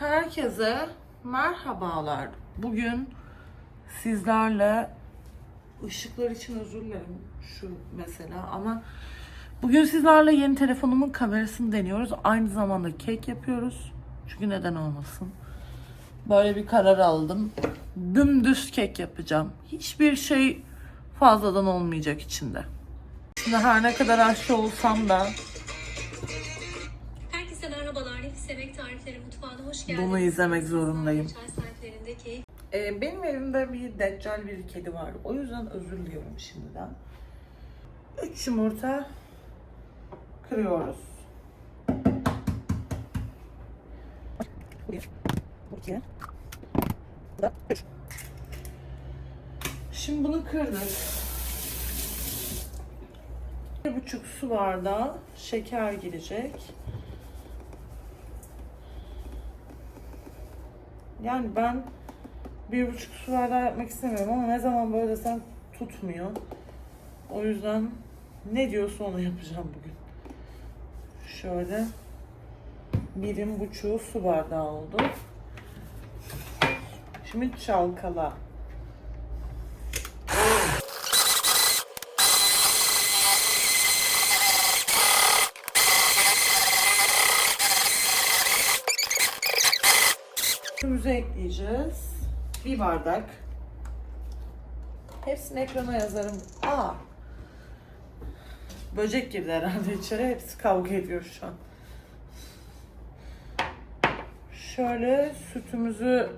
Herkese merhabalar. Bugün sizlerle ışıklar için özür dilerim şu mesela ama bugün sizlerle yeni telefonumun kamerasını deniyoruz. Aynı zamanda kek yapıyoruz. Çünkü neden olmasın? Böyle bir karar aldım. Dümdüz kek yapacağım. Hiçbir şey fazladan olmayacak içinde. Şimdi her ne kadar aşçı olsam da Bunu izlemek zorundayım. Çay saatlerinde keyif Ee, benim evimde bir deccal bir kedi var. O yüzden özür diliyorum şimdiden. 3 yumurta kırıyoruz. Bir, bu iki, bu da üç. Şimdi bunu kırdık. Bir buçuk su bardağı şeker girecek. Yani ben bir buçuk su bardağı yapmak istemiyorum ama ne zaman böyle desem tutmuyor. O yüzden ne diyorsa onu yapacağım bugün. Şöyle birim buçuğu su bardağı oldu. Şimdi çalkala. Sütümüzü ekleyeceğiz. Bir bardak. Hepsini ekrana yazarım. Aa. Böcek girdi herhalde içeri. Hepsi kavga ediyor şu an. Şöyle sütümüzü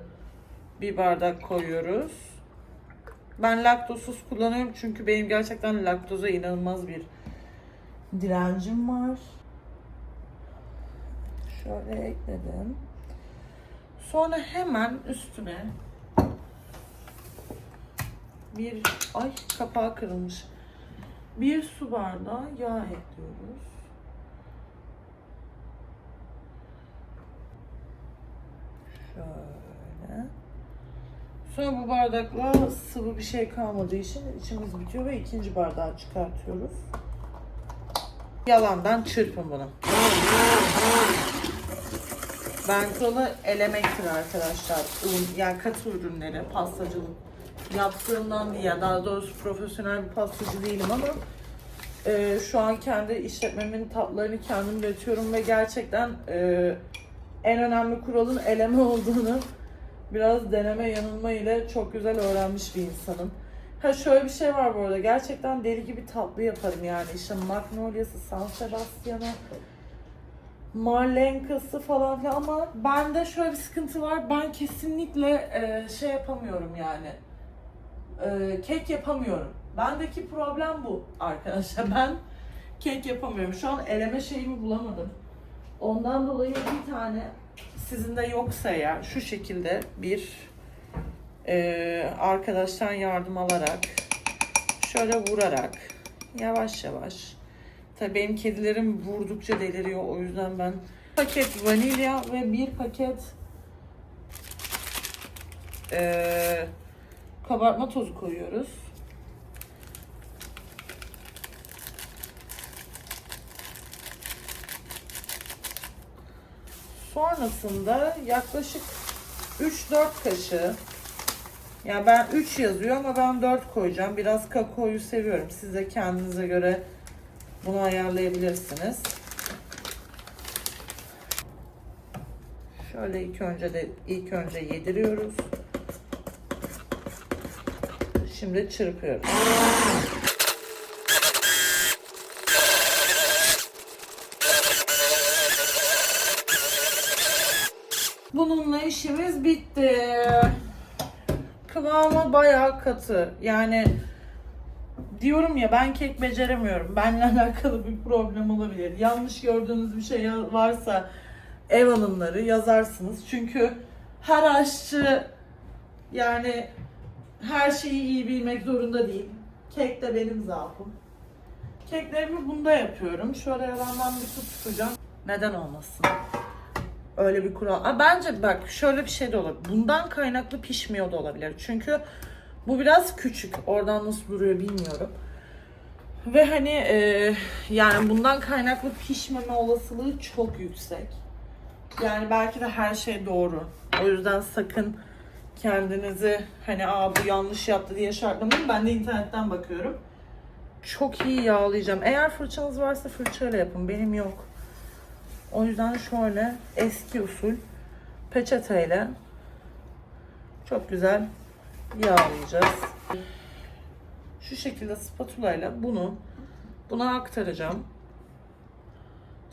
bir bardak koyuyoruz. Ben laktozsuz kullanıyorum çünkü benim gerçekten laktoza inanılmaz bir direncim var. Şöyle ekledim. Sonra hemen üstüne bir ay kapağı kırılmış. Bir su bardağı yağ ekliyoruz. Şöyle. Sonra bu bardakla sıvı bir şey kalmadığı için içimiz bitiyor ve ikinci bardağı çıkartıyoruz. Yalandan çırpın bunu. Benkola elemektir arkadaşlar. Un, yani katı ürünleri, pastacılık yaptığımdan ya daha doğrusu profesyonel bir pastacı değilim ama e, şu an kendi işletmemin tatlarını kendim üretiyorum ve gerçekten e, en önemli kuralın eleme olduğunu biraz deneme yanılma ile çok güzel öğrenmiş bir insanım. Ha şöyle bir şey var bu arada gerçekten deli gibi tatlı yaparım yani işte Magnolia'sı, San Sebastian'ı Marlenkası falan filan ama bende şöyle bir sıkıntı var. Ben kesinlikle e, şey yapamıyorum yani. E, kek yapamıyorum. Bendeki problem bu arkadaşlar. Ben kek yapamıyorum. Şu an eleme şeyimi bulamadım. Ondan dolayı bir tane sizin de yoksa eğer şu şekilde bir e, arkadaştan yardım alarak şöyle vurarak yavaş yavaş Tabii benim kedilerim vurdukça deliriyor. O yüzden ben paket vanilya ve bir paket eee, kabartma tozu koyuyoruz. Sonrasında yaklaşık 3-4 kaşığı yani ben 3 yazıyor ama ben 4 koyacağım. Biraz kakaoyu seviyorum. Siz de kendinize göre bunu ayarlayabilirsiniz. Şöyle ilk önce de ilk önce yediriyoruz. Şimdi çırpıyoruz. Bununla işimiz bitti. Kıvamı bayağı katı. Yani diyorum ya ben kek beceremiyorum. Benimle alakalı bir problem olabilir. Yanlış gördüğünüz bir şey varsa ev hanımları yazarsınız. Çünkü her aşçı yani her şeyi iyi bilmek zorunda değil. Kek de benim zaafım. Keklerimi bunda yapıyorum. Şöyle yalandan bir su tutacağım. Neden olmasın? Öyle bir kural. Aa, bence bak şöyle bir şey de olabilir. Bundan kaynaklı pişmiyor da olabilir. Çünkü bu biraz küçük. Oradan nasıl duruyor bilmiyorum. Ve hani e, yani bundan kaynaklı pişmeme olasılığı çok yüksek. Yani belki de her şey doğru. O yüzden sakın kendinizi hani aa bu yanlış yaptı diye şartlamayın. Ben de internetten bakıyorum. Çok iyi yağlayacağım. Eğer fırçanız varsa fırçayla yapın. Benim yok. O yüzden şöyle eski usul peçeteyle çok güzel yağlayacağız. Şu şekilde spatula ile bunu buna aktaracağım.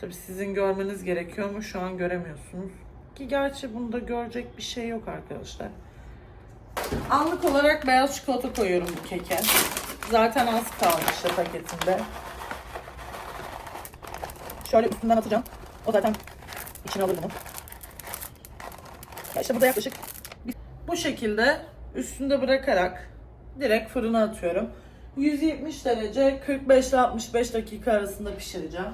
Tabi sizin görmeniz gerekiyor mu şu an göremiyorsunuz. Ki gerçi bunda görecek bir şey yok arkadaşlar. Anlık olarak beyaz çikolata koyuyorum bu keke. Zaten az kalmıştı paketinde. Şöyle üstünden atacağım. O zaten içine alır bunu. Ya işte burada yaklaşık bu şekilde üstünde bırakarak direkt fırına atıyorum. 170 derece 45 ile 65 dakika arasında pişireceğim.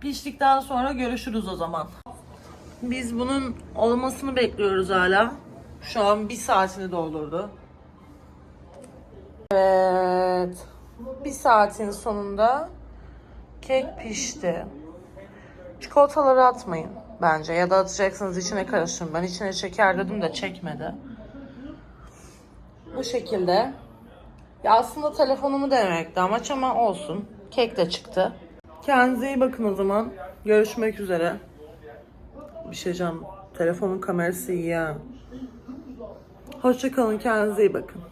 Piştikten sonra görüşürüz o zaman. Biz bunun olmasını bekliyoruz hala. Şu an bir saatini doldurdu. Evet. Bir saatin sonunda kek pişti. Çikolataları atmayın bence. Ya da atacaksanız içine karıştırın. Ben içine şeker dedim de çekmedi. Bu şekilde. Ya aslında telefonumu denemekti amaç ama olsun. Kek de çıktı. Kendinize iyi bakın o zaman. Görüşmek üzere. Bir şey diyeceğim. Telefonun kamerası iyi ha. Hoşçakalın. Kendinize iyi bakın.